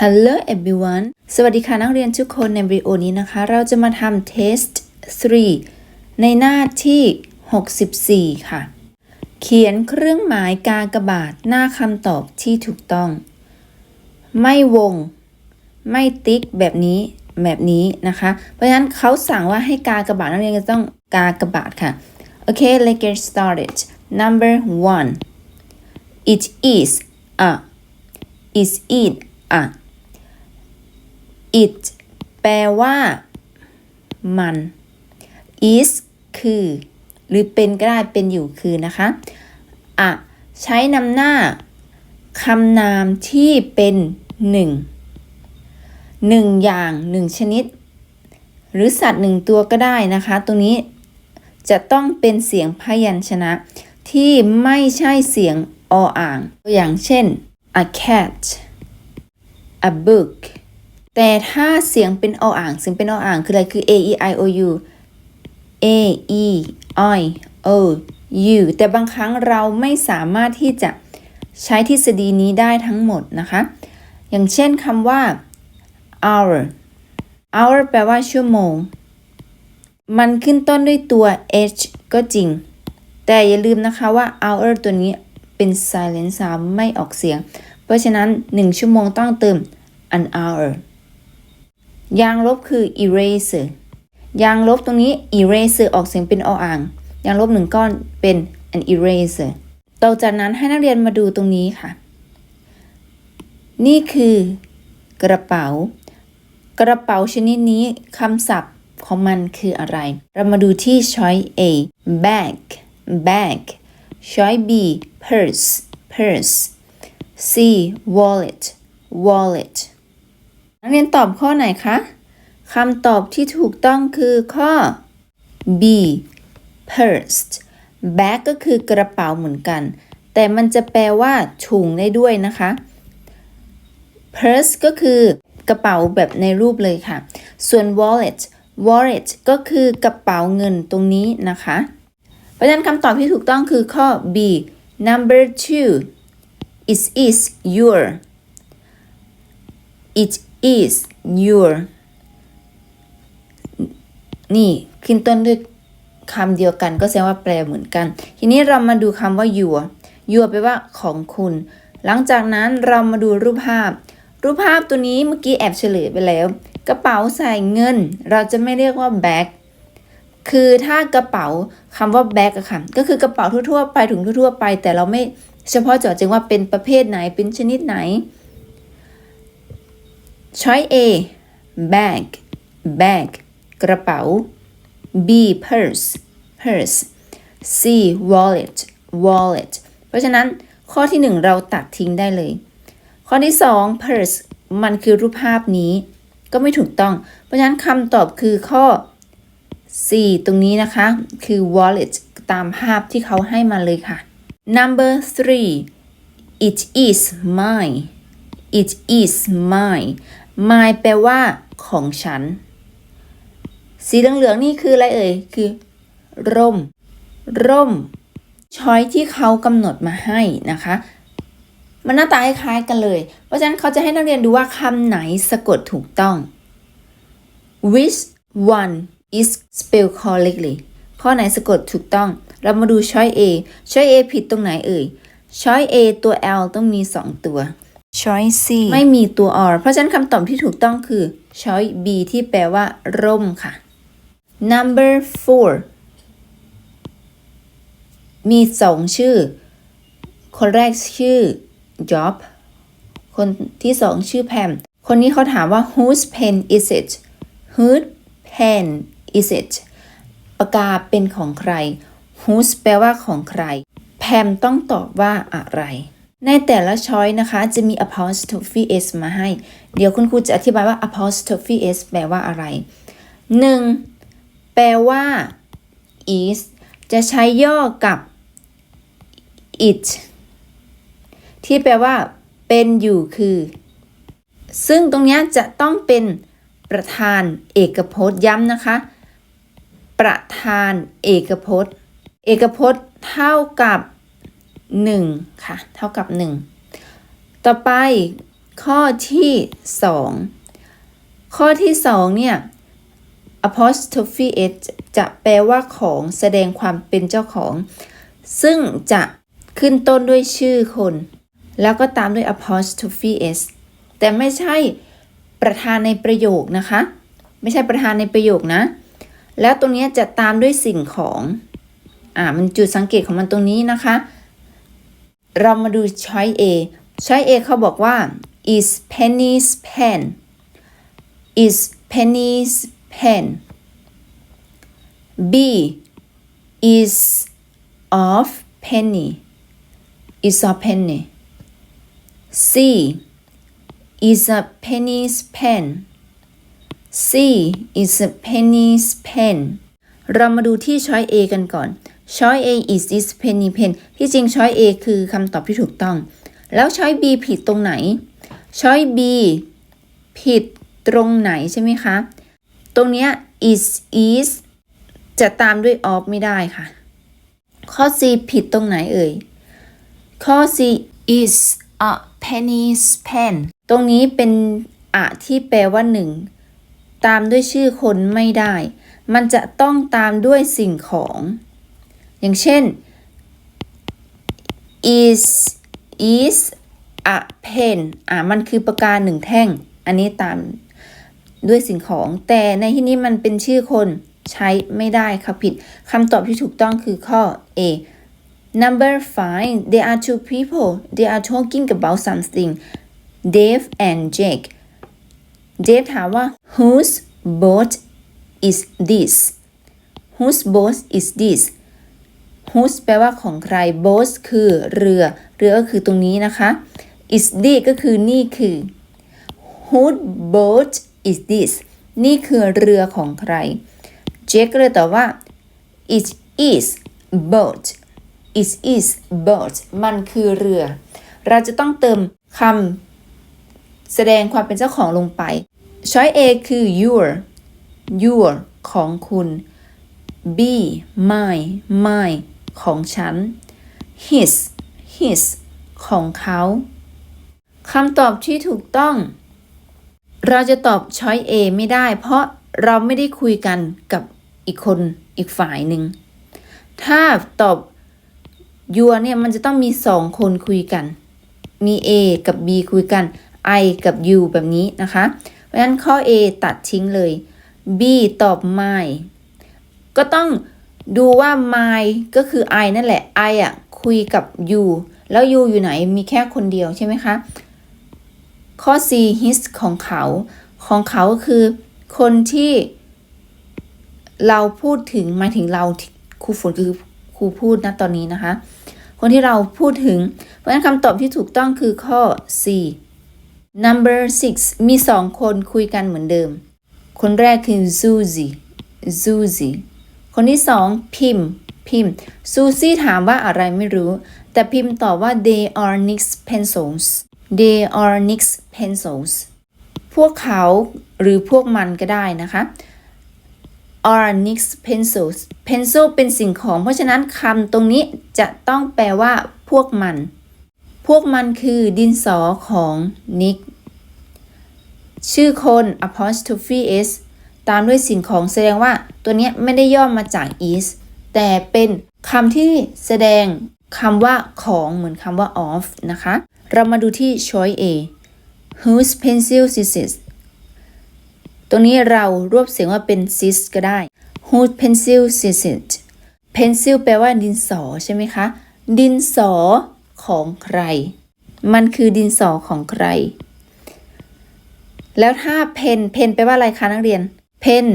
Hello everyone สวัสดีค่ะนักเรียนทุกคนในวิดีโอนี้นะคะ เราจะมาทำ test 3 ในหน้าที่ 64 ค่ะ เขียนเครื่องหมายกากบาทหน้าคำตอบที่ถูกต้อง ไม่วง ไม่ติ๊กแบบนี้แบบนี้นะคะ เพราะฉะนั้นเขาสั่งว่าให้กากบาทนักเรียนจะต้องกากบาทค่ะ โอเค let's get started number one it is a is it a it แปลว่า มัน is คือ หรือเป็นก็ได้เป็นอยู่คือนะคะอะใช้นำหน้าคำนามที่เป็นหนึ่งหนึ่งอย่างหนึ่งชนิด หรือสัตว์หนึ่งตัวก็ได้นะคะ ตรงนี้จะต้องเป็นเสียงพยัญชนะ ที่ไม่ใช่เสียงออ่าง ตัวอย่างเช่น a cat a book แต่ถ้าเสียงเป็นออ่าง เสียงเป็นออ่างคืออะไรคือ a e i o u a e i o u แต่บางครั้งเราไม่สามารถที่จะใช้ทฤษฎีนี้ได้ทั้งหมดนะคะ อย่างเช่นคำว่า hour hour แปลว่าชั่วโมง มันขึ้นต้นด้วยตัว h ก็จริง แต่อย่าลืมนะคะว่า hour ตัวนี้เป็น silent sound ไม่ออกเสียง เพราะฉะนั้น 1 ชั่วโมงต้องเติม an hour ยางลบคือ eraser ยางลบตรงนี้ eraser ออกเสียงเป็นออ่าง ยางลบหนึ่งก้อนเป็น an eraser ต่อจากนั้นให้นักเรียนมาดูตรงนี้ค่ะ นี่คือกระเป๋า กระเป๋าชนิดนี้คำศัพท์ของมันคืออะไร เรามาดูที่ choice A bag bag choice B purse purse C wallet wallet นักเรียนตอบข้อไหนคะคำตอบที่ถูกต้องคือข้อ B purse bag ก็คือกระเป๋าเหมือนกัน แต่มันจะแปลว่าถุงได้ด้วยนะคะ purse ก็คือกระเป๋าแบบในรูปเลยค่ะ ส่วน wallet wallet ก็คือกระเป๋าเงินตรงนี้นะคะ เพราะฉะนั้นคำตอบที่ถูกต้องคือข้อ B number two it is your it is your นี่ขึ้นต้นด้วยคำเดียวกันก็แสดงว่าแปลเหมือนกัน ทีนี้เรามาดูคำว่า your your แปลว่าของคุณ หลังจากนั้นเรามาดูรูปภาพ รูปภาพตัวนี้เมื่อกี้แอบเฉลยไปแล้ว กระเป๋าใส่เงิน เราจะไม่เรียกว่า bag คือถ้ากระเป๋าคำว่า bag อะค่ะก็คือกระเป๋าทั่วๆไปถุงทั่วๆไป แต่เราไม่เฉพาะเจาะจงว่าเป็นประเภทไหนเป็นชนิดไหน Choice A bag bag กระเป๋า B purse purse C wallet wallet เพราะฉะนั้นข้อที่ 1 เราตัดทิ้งได้เลย ข้อที่ 2 purse มันคือรูปภาพนี้ ก็ไม่ถูกต้อง เพราะฉะนั้นคำตอบคือข้อ C ตรงนี้นะคะ คือ wallet ตามภาพที่เขาให้มาเลยค่ะ number three it is mine it is mine mine แปลว่า ของฉัน สีเหลืองๆนี่คืออะไรเอ่ย คือ ร่ม ร่ม ช้อยที่เขากำหนดมาให้นะคะ มันหน้าตาคล้ายกันเลย เพราะฉะนั้นเขาจะให้นักเรียนดูว่าคำไหนสะกดถูกต้อง which one is spelled correctly ข้อไหนสะกดถูกต้อง เรามาดูช้อย A ช้อย A ผิดตรงไหนเอ่ย ช้อย A ตัว L ต้องมี 2 ตัว ช้อย C ไม่มีตัว R เพราะฉะนั้นคำตอบที่ถูกต้องคือช้อย B ที่แปลว่า ร่มค่ะ number four มีสองชื่อ คนแรกชื่อ Job คนที่สองชื่อแพม คนนี้เขาถามว่า whose pen is it whose pen is it ปากกาเป็นของใคร whose แปลว่าของใคร แพมต้องตอบว่าอะไร ในแต่ละช้อยนะคะ จะมี apostrophe s มาให้ เดี๋ยวคุณครูจะอธิบายว่า apostrophe s แปลว่าอะไร 1. แปลว่า is จะใช้ย่อกับ it ที่แปลว่า เป็นอยู่คือ ซึ่งตรงนี้จะต้องเป็นประธานเอกพจน์ย้ำนะคะ ประธานเอกพจน์ เอกพจน์เท่ากับ 1 ค่ะ เท่ากับ 1 ต่อไปข้อที่ 2 ข้อที่ 2 เนี่ย apostrophe s จะแปลว่าของแสดงความเป็นเจ้าของ ซึ่งจะขึ้นต้นด้วยชื่อคน แล้วก็ตามด้วย apostrophe s แต่ไม่ใช่ประธานในประโยคนะคะ ไม่ใช่ประธานในประโยคนะ แล้วตรงนี้จะตามด้วยสิ่งของ อ่า มันจุดสังเกตของมันตรงนี้นะคะ เรามาดู choice A choice A เขาบอกว่า is Penny's pen is Penny's pen B is of Penny is of Penny C is a Penny's pen C is a Penny's pen เรามาดูที่ choice A กันก่อน choice A is this penny pen ที่จริง choice A คือคำตอบที่ถูกต้อง แล้ว choice B ผิดตรงไหน choice B ผิดตรงไหนใช่ไหมคะ ตรงเนี้ย is is จะตามด้วย of ไม่ได้ค่ะ ข้อ C ผิดตรงไหนเอ่ย ข้อ C is a penny's pen ตรงนี้เป็นอะที่แปลว่าหนึ่ง ตามด้วยชื่อคนไม่ได้ มันจะต้องตามด้วยสิ่งของ อย่างเช่น is is a pen อะมันคือปากกาหนึ่งแท่ง อันนี้ตามด้วยสิ่งของ แต่ในที่นี้มันเป็นชื่อคนใช้ไม่ได้ค่ะผิดคำตอบที่ถูกต้องคือข้อ A number five there are two people they are talking about something Dave and Jake Dave ถามว่า whose boat is this whose boat is this whose แปลว่าของใคร boat คือเรือ เรือก็คือตรงนี้นะคะ is this ก็คือนี่คือ whose boat is this นี่คือเรือของใคร Jake ก็เลยตอบว่า it is boat it is boat มันคือเรือ เราจะต้องเติมคำแสดงความเป็นเจ้าของลงไป ช้อย A คือ your your ของคุณ B my my ของฉัน his his ของเขาคำตอบที่ถูกต้อง เราจะตอบช้อย A ไม่ได้ เพราะเราไม่ได้คุยกันกับอีกคนอีกฝ่ายหนึ่ง ถ้าตอบ your เนี่ยมันจะต้องมีสองคนคุยกัน มี A กับ B คุยกัน I กับ U แบบนี้นะคะ เพราะฉะนั้นข้อ A ตัดทิ้งเลย B ตอบ my ก็ต้อง ดูว่า my ก็คือ I นั่นแหละ I อะคุยกับ you แล้ว you อยู่ไหนมีแค่คนเดียวใช่ไหมคะ ข้อ C his ของเขา ของเขาคือคนที่เราพูดถึงหมายถึงเราครูฝนคือครูพูดนะตอนนี้นะคะ คนที่เราพูดถึง เพราะฉะนั้นคำตอบที่ถูกต้องคือข้อ C number six มีสองคนคุยกันเหมือนเดิม คนแรกคือ Zuzi Zuzi คนที่สองพิมพ์ พิมพ์ Susie ถามว่าอะไรไม่รู้ แต่พิมพ์ตอบว่า they are Nix pencils they are Nix pencils พวกเขาหรือพวกมันก็ได้นะคะ are Nix pencils pencil เป็นสิ่งของ เพราะฉะนั้นคำตรงนี้จะต้องแปลว่า พวกมัน พวกมันคือดินสอของ Nick ชื่อคน apostrophe s ตามด้วยสิ่งของแสดงว่าตัวนี้ไม่ได้ย่อมาจาก is แต่เป็นคำที่แสดงคำว่าของเหมือนคำว่า of นะคะ เรามาดูที่ choice A whose pencil is it ตรงนี้เรารวบเสียงว่าเป็น sis ก็ได้ whose pencil is it pencil แปลว่าดินสอใช่ไหมคะ ดินสอของใคร มันคือดินสอของใคร แล้วถ้าเพนเพนแปลว่าอะไรคะนักเรียน เพน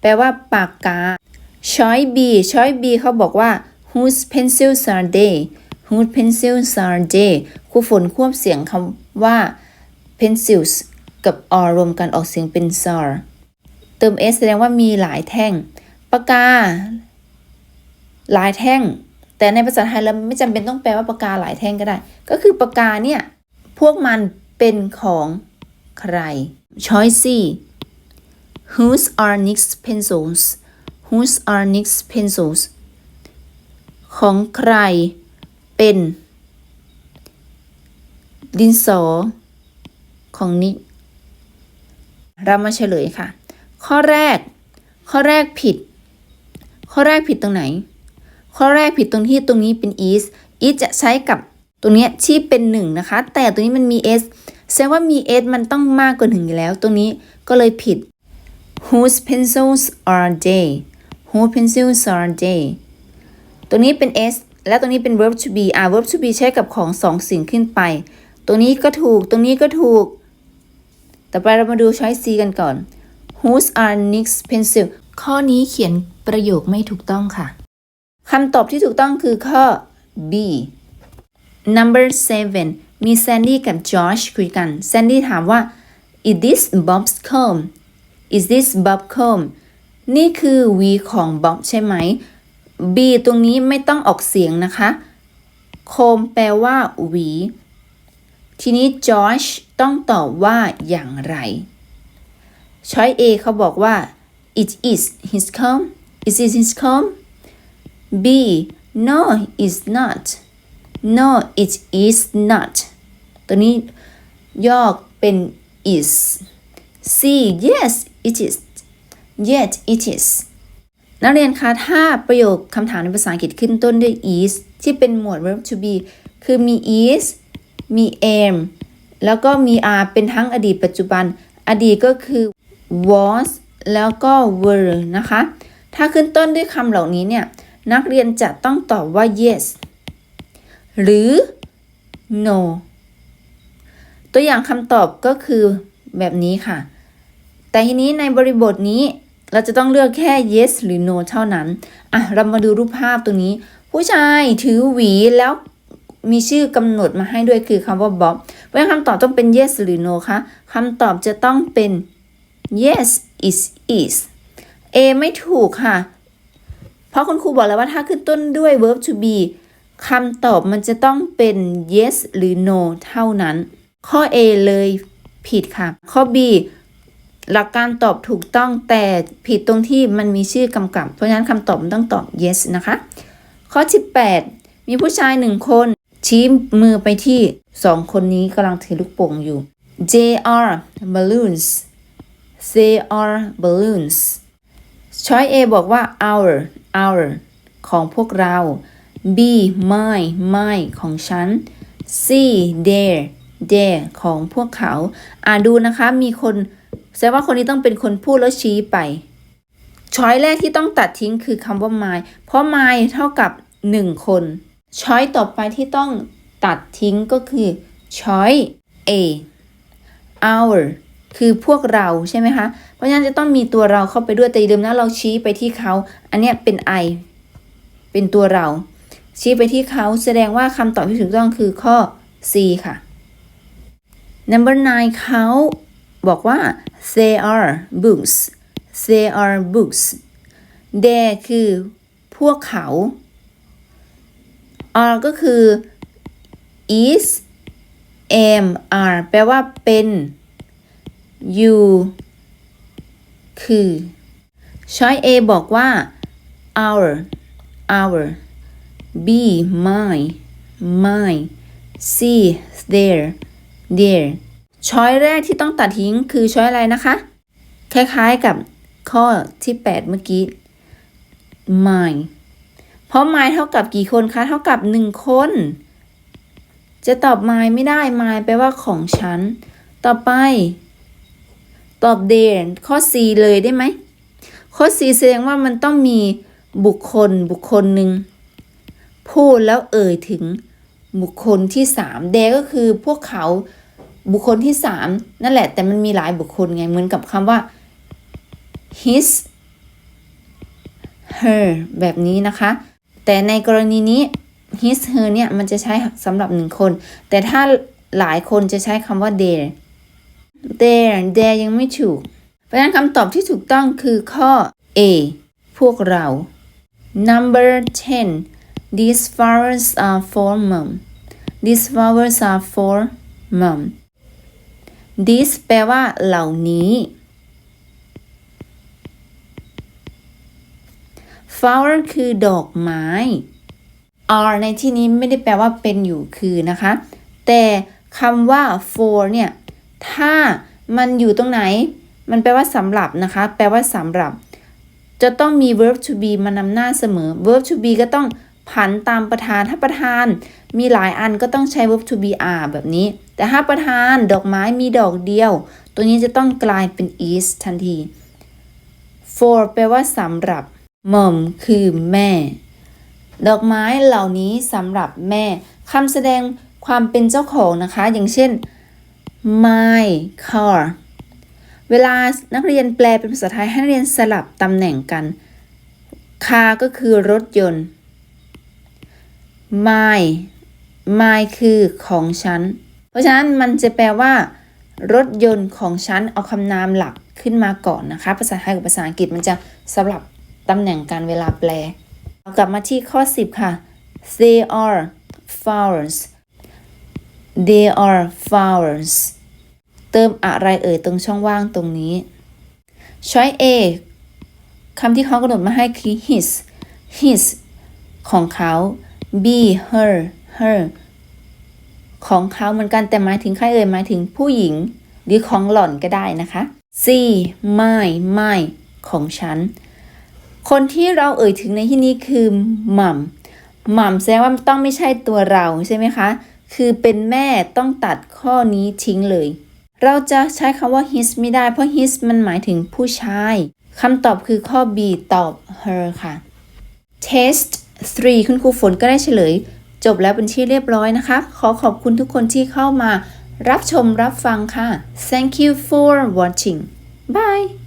แปลว่าปากกาช้อย B ช้อย B เขาบอกว่า whose pencils are they whose pencils are they ครูฝนควบเสียงคำว่า pencils กับ r รวมกันออกเสียงเป็น sar เติม s แสดงว่ามีหลายแท่ง ปากกา หลายแท่ง แต่ในภาษาไทยเราไม่จำเป็นต้องแปลว่าปากกาหลายแท่งก็ได้ ก็คือปากกาเนี่ย พวกมันเป็นของใคร Choice C Whose are Nick's pencils Whose are Nick's pencils ของใคร เป็น ดินสอ ของนิกเรามาเฉลยค่ะ ข้อแรก ข้อแรกผิด ข้อแรกผิดตรงไหน ข้อแรกผิดตรงที่ตรงนี้เป็น is is จะใช้กับตรงเนี้ยที่เป็นหนึ่งนะคะ แต่ตรงนี้มันมี s แสดงว่ามี s มันต้องมากกว่าหนึ่งอยู่แล้ว ตรงนี้ก็เลยผิด whose pencils are they whose pencils are they ตัวนี้เป็น s แล้วตรงนี้เป็น verb to be อ่า verb to be ใช้กับของสองสิ่งขึ้นไปตรงนี้ก็ถูก ตรงนี้ก็ถูก ต่อไปเรามาดู choice C กันก่อน whose are Nick's pencil ข้อนี้เขียนประโยคไม่ถูกต้องค่ะ คำตอบที่ถูกต้องคือข้อ B number seven มีแซนดี้กับจอชคุยกัน แซนดี้ถามว่า is this Bob's comb is this Bob comb นี่คือหวีของบ๊อบใช่ไหม B ตรงนี้ไม่ต้องออกเสียงนะคะโคมแปลว่าหวี ทีนี้จอชต้องตอบว่าอย่างไร ช้อย A เขาบอกว่า it is his comb is it his comb B no it's not no it is not ตัวนี้ยอกเป็น is C yes it is yet it is นักเรียนคะถ้าประโยคคำถามในภาษาอังกฤษขึ้นต้นด้วย is ที่เป็นหมวด verb to be คือมี is มี am แล้วก็มี are เป็นทั้งอดีตปัจจุบัน อดีตก็คือ was แล้วก็ were นะคะ ถ้าขึ้นต้นด้วยคำเหล่านี้เนี่ย นักเรียนจะต้องตอบว่า yes หรือ no ตัวอย่างคำตอบก็คือแบบนี้ค่ะ แต่ทีนี้ในบริบทนี้เราจะต้องเลือกแค่ yes หรือ no เท่านั้น อะ เรามาดูรูปภาพตรงนี้ ผู้ชายถือหวีแล้วมีชื่อกำหนดมาให้ด้วยคือคำว่า Bob เพราะฉะนั้นคำตอบต้องเป็น yes หรือ no คะคำตอบจะต้องเป็น yes is is A ไม่ถูกค่ะ เพราะคุณครูบอกแล้วว่าถ้าขึ้นต้นด้วย verb to be คำตอบมันจะต้องเป็น yes หรือ no เท่านั้น ข้อ A เลยผิดค่ะ ข้อ B หลักการตอบถูกต้องแต่ผิดตรงที่มันมีชื่อกำกับ เพราะฉะนั้นคำตอบมันต้องตอบ yes นะคะ ข้อ 18 มีผู้ชายหนึ่งคน ชี้มือไปที่สองคนนี้กำลังถือลูกโป่งอยู่ they are balloons they are balloons ช้อย A บอกว่า our our ของพวกเรา B my my ของฉัน C their their ของพวกเขา อ่าดูนะคะ มีคน แสดงว่าคนนี้ต้องเป็นคนพูดแล้วชี้ไป ช้อยแรกที่ต้องตัดทิ้งคือคำว่า my เพราะ my เท่ากับ 1 คน ช้อยต่อไปที่ต้องตัดทิ้งก็คือ ช้อย A our คือพวกเราใช่ไหมคะ เพราะฉะนั้นจะต้องมีตัวเราเข้าไปด้วยแต่อย่าลืมนะเราชี้ไปที่เขา อันเนี้ยเป็น I เป็นตัวเรา ชี้ไปที่เขาแสดงว่าคำตอบที่ถูกต้องคือข้อ C ค่ะ number nine เขาบอกว่า they are books they are books they คือพวกเขา are ก็คือ is am are แปลว่าเป็น you คือ ช้อย A บอกว่า our our B my my C their their ช้อยแรกที่ต้องตัดทิ้งคือช้อยอะไรนะคะ คล้ายๆกับข้อที่ 8 เมื่อกี้ my เพราะ my เท่ากับกี่คนคะ เท่ากับ 1 คน จะตอบ my ไม่ได้ my แปลว่าของฉัน ต่อไป ตอบ t h e r ข้อ C เลยได้ไหม ข้อ C แสดงว่ามันต้องมีบุคคลบุคคลหนึ่งพูดแล้วเอ่ยถึงบุคคลที่สามเดก็คือพวกเขา บุคคลที่สามนั่นแหละ แต่มันมีหลายบุคคลไง เหมือนกับคำว่า his her แบบนี้นะคะ แต่ในกรณีนี้ his her เนี่ย มันจะใช้สำหรับหนึ่งคน แต่ถ้าหลายคนจะใช้คำว่า their their their ยังไม่ถูก เพราะฉะนั้นคำตอบที่ถูกต้องคือข้อ A พวกเรา number 10 these flowers are for mom these flowers are for mom this แปลว่าเหล่านี้ flower คือดอกไม้ are ในที่นี้ไม่ได้แปลว่าเป็นอยู่คือนะคะ แต่คำว่า for เนี่ย ถ้ามันอยู่ตรงไหน มันแปลว่าสำหรับนะคะ แปลว่าสำหรับ จะต้องมี verb to be มานำหน้าเสมอ verb to be ก็ต้อง ผันตามประธานถ้าประธาน มีหลายอันก็ต้องใช้ verb to be are แบบนี้ แต่ถ้าประธานดอกไม้มีดอกเดียว ตัวนี้จะต้องกลายเป็น is ทันที for แปลว่าสำหรับ mom คือแม่ ดอกไม้เหล่านี้สำหรับแม่คำแสดงความเป็นเจ้าของนะคะ อย่างเช่น my car เวลานักเรียนแปลเป็นภาษาไทยให้นักเรียนสลับตำแหน่งกัน car ก็คือรถยนต์ my my คือของฉัน เพราะฉะนั้นมันจะแปลว่า รถยนต์ของฉัน เอาคำนามหลักขึ้นมาก่อนนะคะ ภาษาไทยกับภาษาอังกฤษมันจะสลับตำแหน่งกันเวลาแปล กลับมาที่ข้อ 10 ค่ะ they are flowers they are flowers เติมอะไรเอ่ยตรงช่องว่างตรงนี้ ช้อย A คำที่เขากำหนดมาให้คือ his his ของเขา B her her ของเขาเหมือนกันแต่หมายถึงใครเอ่ยหมายถึงผู้หญิง หรือของหล่อนก็ได้นะคะ C my my ของฉัน คนที่เราเอ่ยถึงในที่นี้คือหม่ำหม่ำแสดงว่าต้องไม่ใช่ตัวเราใช่ไหมคะ คือเป็นแม่ต้องตัดข้อนี้ทิ้งเลย เราจะใช้คำว่า his ไม่ได้เพราะ his มันหมายถึงผู้ชายคำตอบคือข้อ B ตอบ her ค่ะ test 3 คุณครูฝนก็ได้เฉลย จบแล้วเป็นที่เรียบร้อยนะคะ ขอขอบคุณทุกคนที่เข้ามา รับชมรับฟังค่ะ thank you for watching bye